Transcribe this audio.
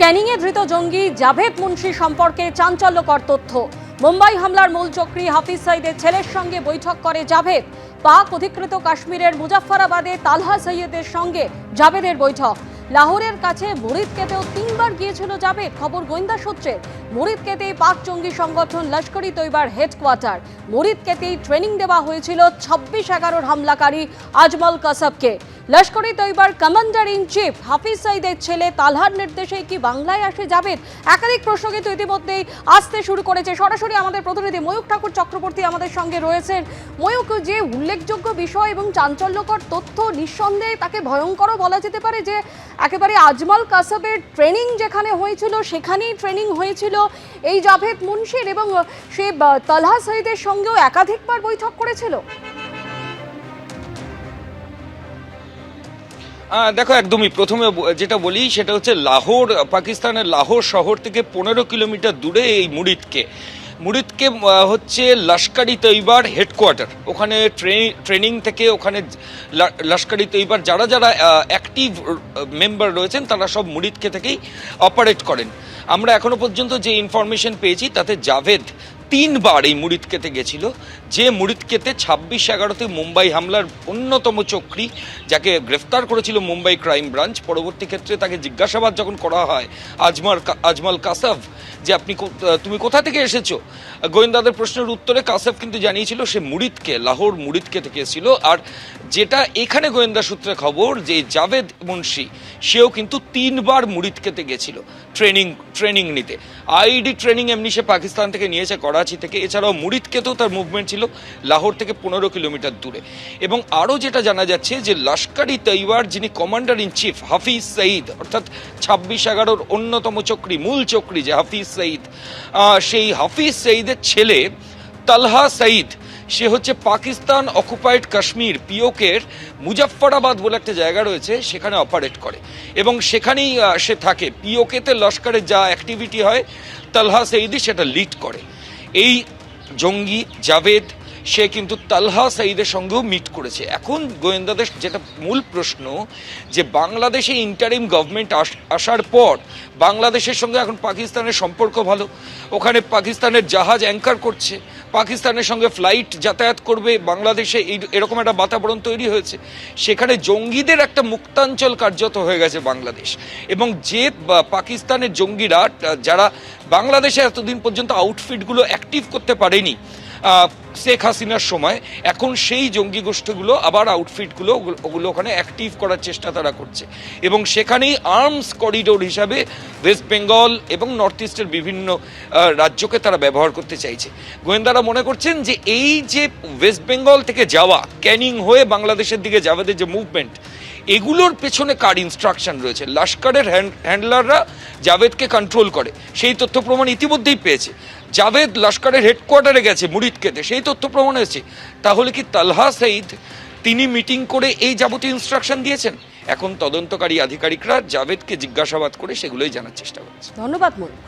ক্যানিংয়ে ধৃত জঙ্গি জাভেদ মুন্সি সম্পর্কে চাঞ্চল্যকর তথ্য। মুম্বাই হামলার মূল চক্রী হাফিজ সাইদের ছেলের সঙ্গে বৈঠক করে জাভেদ। পাক অধিকৃত কাশ্মীরের মুজাফফরাবাদে তালহা সৈয়দের সঙ্গে জাভেদের বৈঠক। লাহোরের কাছে মুরিদকেতেও তিনবার গিয়েছিল জাভেদ, খবর গোয়েন্দা সূত্রে। মুরিদকেতেই পাক জঙ্গি সংগঠন লস্করি তৈবার হেডকোয়ার্টার। মুরিদকেতেই ট্রেনিং দেওয়া হয়েছিল ছাব্বিশ এগারোর হামলাকারী আজমল কাসাবকে। লস্করি তৈবার কমান্ডার ইন চিফ হাফিজ সাইদের ছেলে তালহার নির্দেশে কি বাংলায় আসে যাবেন একাধিক প্রশ্ন কিন্তু ইতিমধ্যেই আসতে শুরু করেছে। সরাসরি আমাদের প্রতিনিধি ময়ূক ঠাকুর চক্রবর্তী আমাদের সঙ্গে রয়েছেন। ময়ূক যে উল্লেখযোগ্য বিষয় এবং চাঞ্চল্যকর তথ্য নিঃসন্দেহে তাকে ভয়ঙ্করও বলা যেতে পারে যে, একেবারে আজমল কাসাবের ট্রেনিং যেখানে হয়েছিল, সেখানেই ট্রেনিং হয়েছিল। এই জাভেদ মুন্সির এবং সে তলহা সঈদের সঙ্গেও একাধিকবার বৈঠক করেছিল। দেখো, একদমই প্রথমে যেটা বলি সেটা হচ্ছে লাহোর, পাকিস্তানের লাহোর শহর থেকে পনেরো কিলোমিটার দূরে এই মুরিদকে। মুরিদকে হচ্ছে লস্করি তৈবার হেডকোয়ার্টার। ওখানে ট্রে- ট্রেনিং থেকে ওখানে লস্করি তৈবার, যারা যারা অ্যাক্টিভ মেম্বার রয়েছেন, তারা সব মুরিদকে থেকেই অপারেট করেন। আমরা এখনও পর্যন্ত যে ইনফরমেশন পেয়েছি, তাতে জাভেদ তিনবার এই মুরিদকেতে গেছিল। যে মুরিদকেতে ছাব্বিশ এগারোতে মুম্বাই হামলার অন্যতম চক্রী, যাকে গ্রেফতার করেছিল মুম্বাই ক্রাইম ব্রাঞ্চ, পরবর্তী ক্ষেত্রে তাকে জিজ্ঞাসাবাদ যখন করা হয় আজমার আজমাল কাসাফ যে আপনি তুমি কোথা থেকে এসেছ? গোয়েন্দাদের প্রশ্নের উত্তরে কাসাফ কিন্তু জানিয়েছিল সে মুরিদকে লাহোর মুরিদকে থেকে এসেছিল। আর যেটা এখানে গোয়েন্দা সূত্রে খবর যে জাভেদ মুন্সি সেও কিন্তু তিনবার মুরিদকেতে গেছিল ট্রেনিং ট্রেনিং নিতে। আইডি ট্রেনিং এমনি সে পাকিস্তান থেকে নিয়েছে, করাচি থেকে। এছাড়াও মুরিদকেতেও তার মুভমেন্ট ছিল লাহোর থেকে পনেরো কিলোমিটার দূরে। এবং আরও যেটা জানা যাচ্ছে যে লস্করি তৈবার যিনি commander in chief Hafiz Saeed, অর্থাৎ ছাব্বিশ এগারোর অন্যতম চক্রী, মূল চক্রী যে হাফিজ সঈদ সেই হাফিজ সঈদের ছেলে তালহা সঈদ সে হচ্ছে পাকিস্তান অকুপাইড কাশ্মীর, পিওকের মুজাফফরাবাদ বলে একটা জায়গা রয়েছে, সেখানে অপারেট করে। এবং সেখানেই সে থাকে। পিওকেতে লস্করের যা অ্যাক্টিভিটি হয়, তালহা সঈদি সেটা লিড করে। এই জঙ্গি জাভেদ, সে কিন্তু তালহা সাইদের সঙ্গেও মিট করেছে। এখন গোয়েন্দাদের যেটা মূল প্রশ্ন, যে বাংলাদেশে ইন্টারিম গভর্নমেন্ট আসার পর বাংলাদেশের সঙ্গে এখন পাকিস্তানের সম্পর্ক ভালো। ওখানে পাকিস্তানের জাহাজ অ্যাঙ্কার করছে। পাকিস্তানের সঙ্গে ফ্লাইট যাতায়াত করবে বাংলাদেশে। এই এরকম একটা বাতাবরণ তৈরি হয়েছে। সেখানে জঙ্গিদের একটা মুক্তাঞ্চল কার্যত হয়ে গেছে বাংলাদেশ। এবং যে পাকিস্তানের জঙ্গিরা যারা বাংলাদেশে এতদিন পর্যন্ত আউটফিটগুলো অ্যাক্টিভ করতে পারেনি শেখ হাসিনার সময়, এখন সেই জঙ্গি গোষ্ঠীগুলো, আবার আউটফিটগুলো ওগুলো- ওখানে অ্যাক্টিভ করার চেষ্টা তারা করছে। এবং সেখানেই আর্মস করিডোর হিসাবে ওয়েস্ট বেঙ্গল এবং নর্থ ইস্টের বিভিন্ন রাজ্যকে তারা ব্যবহার করতে চাইছে। গোয়েন্দারা মনে করছেন যে এই যে ওয়েস্ট বেঙ্গল থেকে যাওয়া, ক্যানিং হয়ে বাংলাদেশের দিকে যাওয়াদের যে মুভমেন্ট এগুলোর পেছনে কার ইনস্ট্রাকশন রয়েছে? লস্করের হ্যান্ডলাররা জাভেদকে কন্ট্রোল করে। সেই তথ্য প্রমাণ ইতিমধ্যেই পেয়েছে। জাভেদ লস্করের হেডকোয়ার্টারে গেছে মুরিদকেতে। সেই তথ্য প্রমাণ হয়েছে। তাহলে কি তালহা সঈদ তিনি মিটিং করে এই যাবতীয় ইনস্ট্রাকশন দিয়েছেন? এখন তদন্তকারী আধিকারিকরা জাভেদকে জিজ্ঞাসাবাদ করে সেগুলোই জানার চেষ্টা করছে ধন্যবাদ ময়ূক